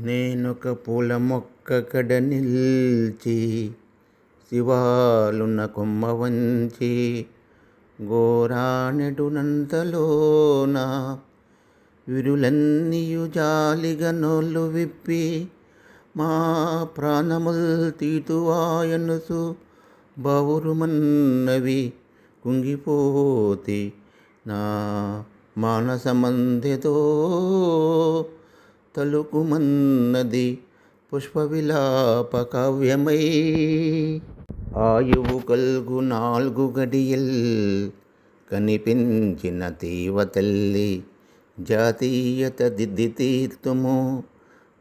నేనొక పూల మొక్క కడ నిల్చి శివాలున్న కొమ్మ వంచి గోరానెడునంతలోన విరులన్నీయు జాలిగా నోళ్ళు విప్పి మా ప్రాణముల్ తీతువాయనుసు బౌరుమన్నవి కుంగిపోతి నా మానసమందెతో తలుకుమన్నది పుష్పవిలాప కావ్యమై. ఆయువు కల్గు నాలుగు గడియల్ కనిపించిన తీవ తల్లి జాతీయత దిద్ది తీర్తుము.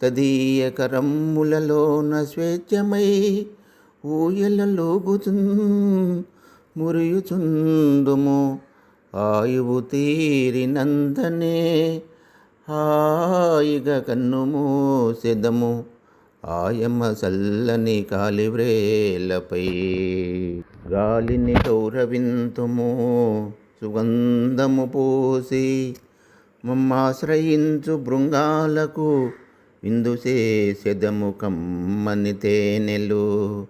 తదీయ కరమ్ములలోన స్వేచ్ఛమై ఊయలలోగుతున్ మురియుచుందుము. ఆయువు తీరినందనే హాయిగా కన్ను మూసెదము ఆయమ్మ చల్లని కాలివ్రేలపై. గాలిని గౌరవింతుము సుగంధము పోసి మమ్మాశ్రయించు బృంగాలకు విందుసేసెదము కమ్మని తేనెలు.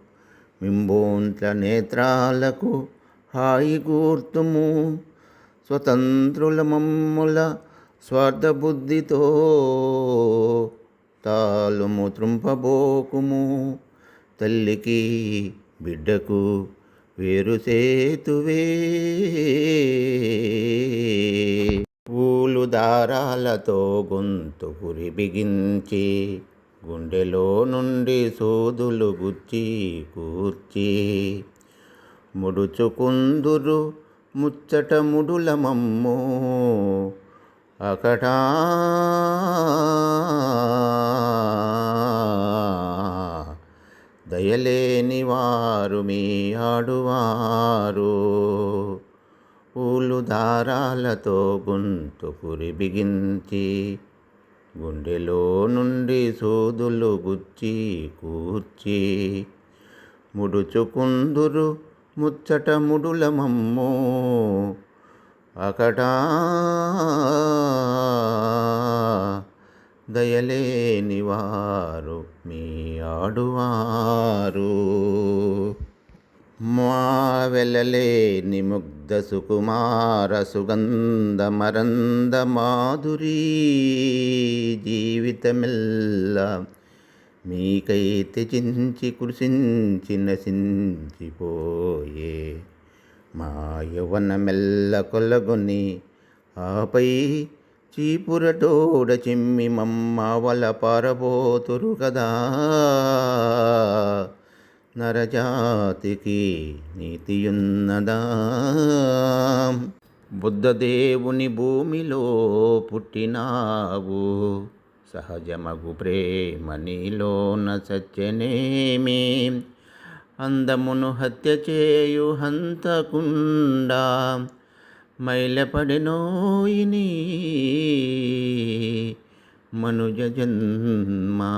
మింబోంట్ల నేత్రాలకు హాయి కూర్తుము స్వతంత్రుల మమ్ముల స్వార్థబుద్ధితో తాలుము త్రుంపబోకుము. తల్లికి బిడ్డకు వేరు సేతువే. పూలు దారాలతో గొంతు పురి బిగించి గుండెలో నుండి సోదులు గుచ్చి కూర్చి ముడుచుకుందురు ముచ్చట ముడుల మమ్ము అకటా దయలేని వారు మీ ఆడువారు. పూలు దారాలతో గొంతు పురి బిగించి గుండెలో నుండి సోదులు గుచ్చి కూర్చి ముడుచుకుందురు ముచ్చట ముడుల మమ్ము అకటా దయలేనివారు మీ ఆడువారు. మా వెళ్ళలేని ముగ్ధ సుకుమార సుగంధ మరంద మాధురీ జీవితమెల్ల మీకై త్యజించి కృషించి నశించిపోయే మా యవన మెల్ల కొలగొని ఆపై చీపురటోడ చిమ్మి మమ్మవల పారబోతురు కదా. నరజాతికి నీతియున్నదా? బుద్ధదేవుని భూమిలో పుట్టినావు సహజమగు ప్రేమ నీలోన సత్యనేమి? అందమును హత్య చేయు హంతకుండా మైలపడినోయిని మనుజ జన్మా.